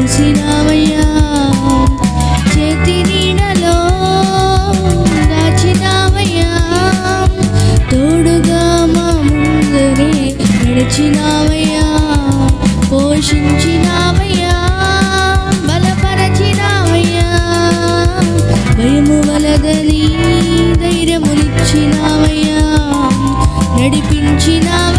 కలిసినావయ్యా చేతి నీడలో దాచినావయ్యా. తోడుగా మా ముందునే నడిచినావయ్యా. పోషించినావయ్యా. బలపరచినావయ్యా. భయము వలదలి ధైర్యములిచ్చినావయ్యా నడిపించినా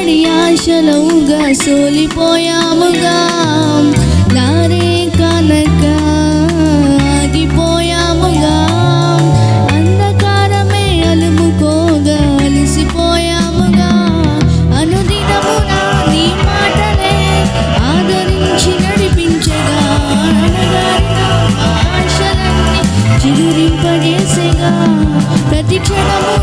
పడి ఆశలవుగా సోలిపోయాముగా. నారే కనక ఆగిపోయాముగా. అంధకారమే అలుముకోగా అలసిపోయాముగా. అనుదినమునా నీ మాటలే ఆదరించి నడిపించగా. ఆశలన్నీ చిగురింపజేసేగా. ప్రతి క్షణము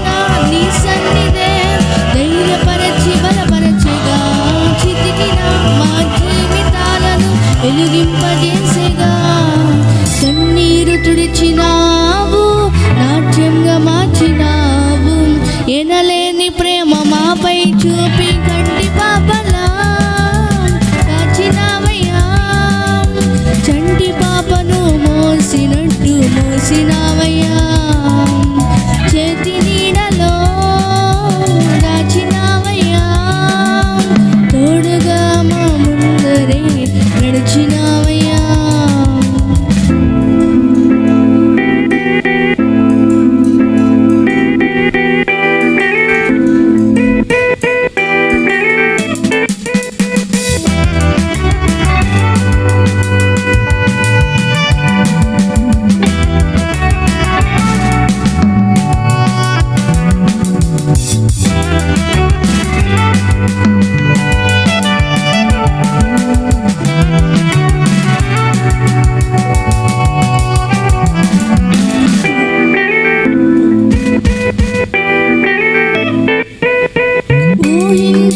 వెలిగింపజేసేగా. కన్నీరు తుడిచినా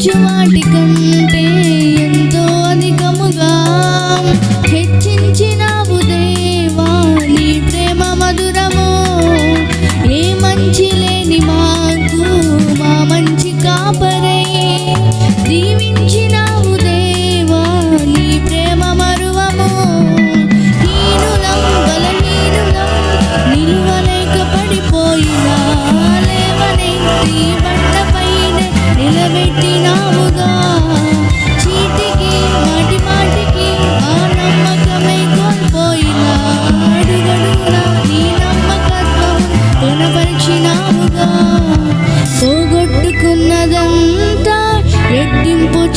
ചുറ്റുവാട്ടിക്കണ്ണു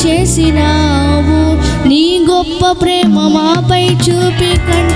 చేసినావు. నీ గొప్ప ప్రేమ మాపై చూపి కంటే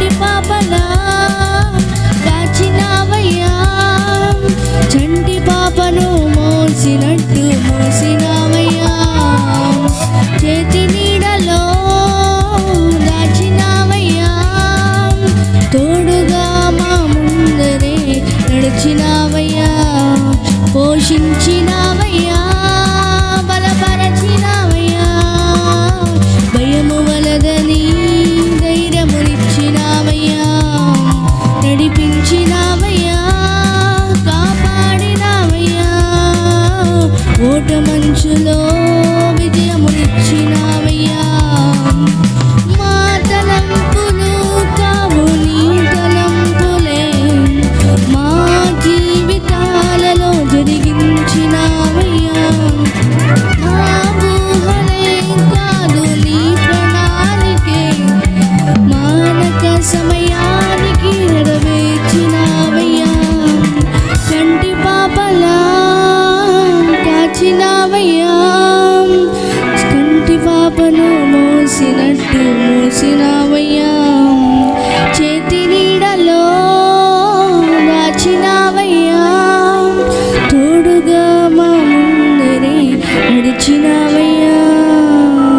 Anh.